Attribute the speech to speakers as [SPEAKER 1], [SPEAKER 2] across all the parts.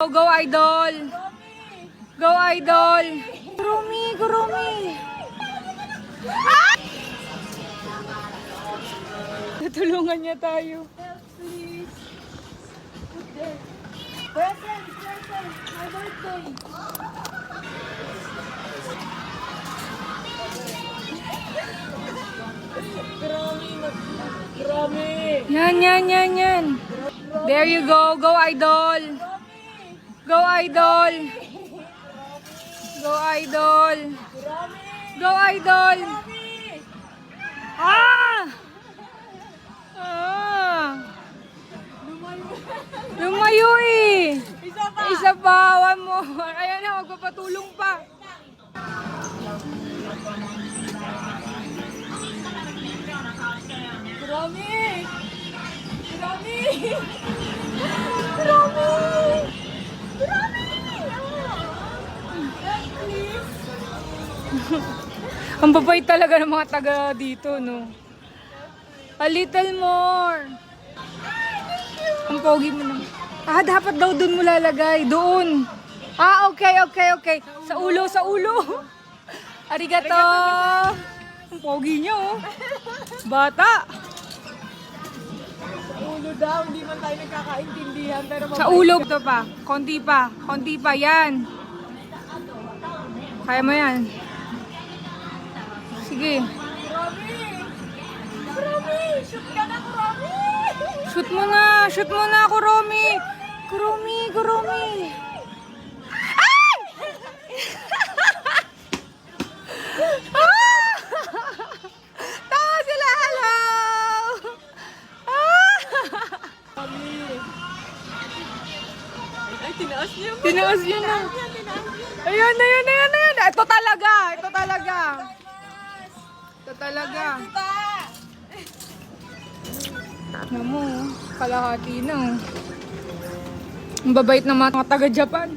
[SPEAKER 1] Go, go, idol! Go, idol! Kurumi, kurumi! Ah! Tutulungan niya tayo.
[SPEAKER 2] Present, present. My birthday.
[SPEAKER 1] Yan, yan, yan, yan. There you go. Go, idol. Go, idol. Go, idol. Go, idol. Ah! Ah! Lumayo eh.
[SPEAKER 2] Isa pa.
[SPEAKER 1] Isa pa, one more. Ayan na, magpapatulong pa.
[SPEAKER 2] Kurami. Kurami. Kurami. Kurami. Please.
[SPEAKER 1] Ang babait talaga ng mga taga dito, no? A little more. Ang pogi mo naman. Ah, dapat daw doon mo lalagay. Doon. Ah, okay, okay, okay. Sa ulo, sa ulo. Arigato. Ang pogi niyo, oh. Bata.
[SPEAKER 2] Ulo daw, hindi man tayo nagkakaintindihan. Pero
[SPEAKER 1] Sa ulo. Ito pa. Konti pa. Konti pa. Yan. Kaya mo yan. Sige.
[SPEAKER 2] Kurami. Shoot ka na, Kurami.
[SPEAKER 1] Shoot mo na! Shoot mo na, Kuromi! Kuromi, Kuromi! Ay! ah! Tawa hello! Ah!
[SPEAKER 2] Ay, tinaas niya.
[SPEAKER 1] Tinaas yun na. Ayun, ayun, ayun, ayun. Ito talaga, ito talaga. Talaga. Tignan mo, oh. kalahati na. oh. Ang babait ng mga taga-Japan.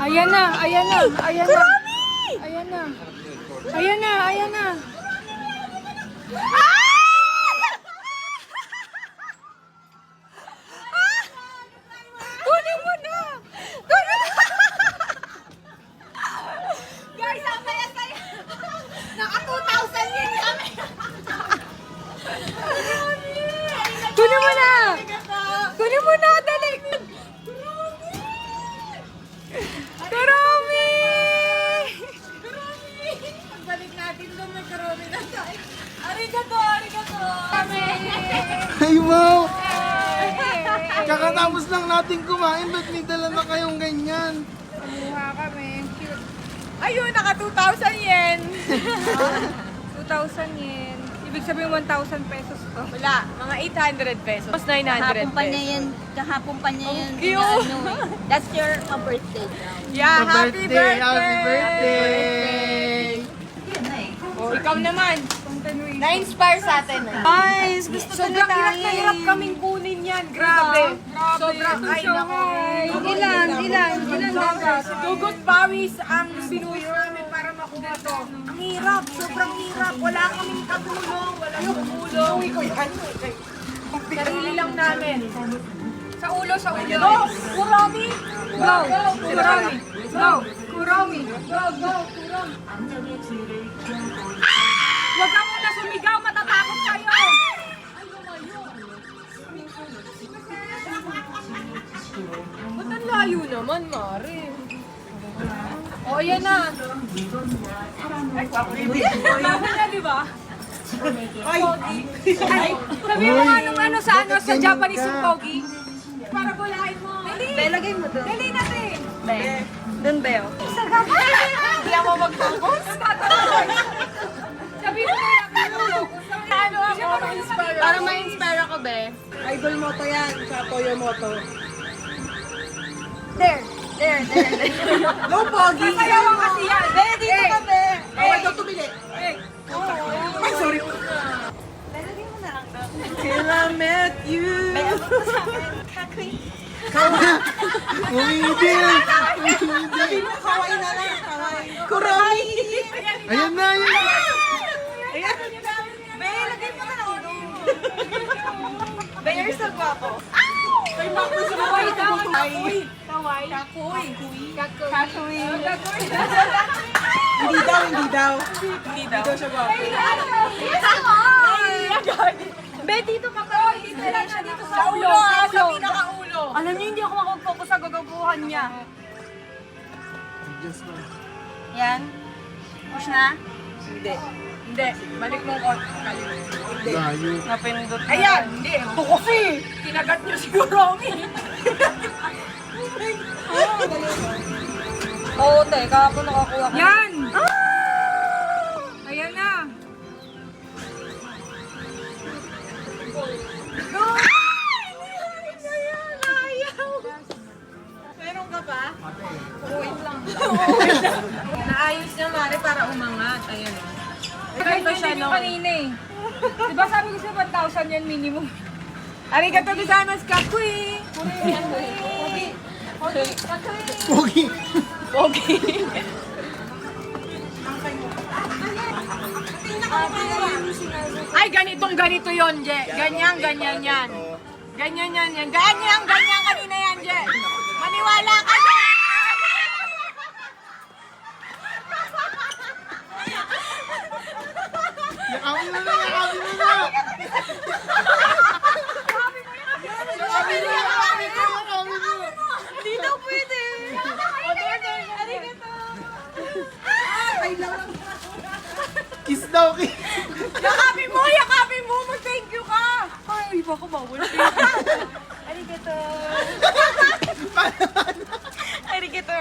[SPEAKER 2] Ayan na.
[SPEAKER 1] Ayan na, ayan na, ayan na. Ayan na. Ayan na, ayan na. Ah!
[SPEAKER 3] Kakatapos lang natin kumain, ba't may dala na kayong ganyan?
[SPEAKER 1] Kumuha kami. Cute.
[SPEAKER 2] Ayun, naka 2,000 yen.
[SPEAKER 1] 2,000 yen. Ibig sabihin 1,000 pesos to.
[SPEAKER 2] Wala, mga 800 pesos. Mas 900
[SPEAKER 4] Kahapon pa niya
[SPEAKER 2] pesos.
[SPEAKER 4] yan, kahapon pa niya yan.
[SPEAKER 2] cute.
[SPEAKER 4] Ano, eh. That's your uh, birthday now.
[SPEAKER 2] Yeah, happy birthday.
[SPEAKER 3] Happy birthday!
[SPEAKER 2] Oh, ikaw naman. Na-inspire sa atin. eh.
[SPEAKER 1] Guys, gusto
[SPEAKER 2] Sobrang hirap na hirap kaming kunin yan. Grabe. Sobrang ay nako.
[SPEAKER 1] Ilan, ilan, ilan dapat?
[SPEAKER 2] Dugot pawis ang binuhos namin para makuha to. Ang hirap, sobrang hirap. Wala kaming katulong, wala tumulong. Uwi ko yan. Sarili lang namin.
[SPEAKER 1] Sa ulo, sa ulo.
[SPEAKER 2] Go! Kurami!
[SPEAKER 1] Go! Kuromi! Go! Kuromi!
[SPEAKER 2] Go, go, kurami! Naman, Mari? O, yan na.
[SPEAKER 1] Sabi niya, di ba? Ay! Sabi mo nga nung ano sa ano sa Japanese yung pogi. Para gulahin mo. Dali!
[SPEAKER 4] lagay mo doon.
[SPEAKER 1] Dali natin!
[SPEAKER 4] Doon, Beo.
[SPEAKER 2] Hindi ako mag-focus.
[SPEAKER 1] Sabi mo kaya.
[SPEAKER 2] Ano ako.
[SPEAKER 4] Para ma-inspire ako, Be.
[SPEAKER 3] Idol mo to yan, sa Toyo Moto.
[SPEAKER 4] There. There, there, there.
[SPEAKER 3] No, Pogi!
[SPEAKER 1] Sayawan kasi yan.
[SPEAKER 4] Be, dito ka, Be.
[SPEAKER 3] Away daw tumili.
[SPEAKER 1] Eh,
[SPEAKER 3] Ay, sorry.
[SPEAKER 4] Lalagay mo na lang daw.
[SPEAKER 3] Till I met you.
[SPEAKER 4] Be, ako pa sa akin. Kakoy.
[SPEAKER 3] Umidi. Umidi.
[SPEAKER 4] Kaway na lang, kaway.
[SPEAKER 3] Kurami! Ayan na, ayan na.
[SPEAKER 4] Be, lagay mo na lang doon. Bear sa gwapo.
[SPEAKER 1] Kaway daw. Kaway. Kakuy. Kakuy. Kakuy.
[SPEAKER 3] Hindi daw, hindi daw. Hindi daw. Hindi daw siya gwapo.
[SPEAKER 2] Be, dito ka pa. Dito lang siya dito sa ulo.
[SPEAKER 1] ulo,
[SPEAKER 2] Sa
[SPEAKER 1] ulo.
[SPEAKER 2] pinakaulo.
[SPEAKER 4] Alam niyo, hindi ako makapag-focus sa gagabuhan niya. Yan. Push na.
[SPEAKER 2] Hindi. Hindi. Balik mo ko.
[SPEAKER 5] Layo.
[SPEAKER 4] Napindot na.
[SPEAKER 2] Ayan. Hindi. Ito kasi. Kinagat niyo si Romy.
[SPEAKER 4] Oo, te. Kahapon nakakuha ka.
[SPEAKER 1] Yan. Ayan na.
[SPEAKER 2] Meron ka pa? Wait lang. Naayos niya, Mari, para umangat. Ayan o.
[SPEAKER 1] Kahit
[SPEAKER 2] ba siya,
[SPEAKER 1] hindi
[SPEAKER 2] no?
[SPEAKER 1] kanina eh. Diba sabi ko sa 1,000 yan minimum?
[SPEAKER 2] Arigato gozaimasu, kakuy!
[SPEAKER 5] Pogi.
[SPEAKER 2] Ay, ganitong ganito yon Je. Ganyan, ganyan yan. Ganyan yan yan. Ganyan, ganyan okay. Yakapin mo! Yakapin mo! Mag-thank you ka! Ay,
[SPEAKER 5] iba ko bawal. Arigato! Arigato!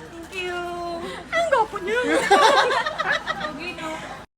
[SPEAKER 5] Thank you! Ang gapo niya! Okay, no?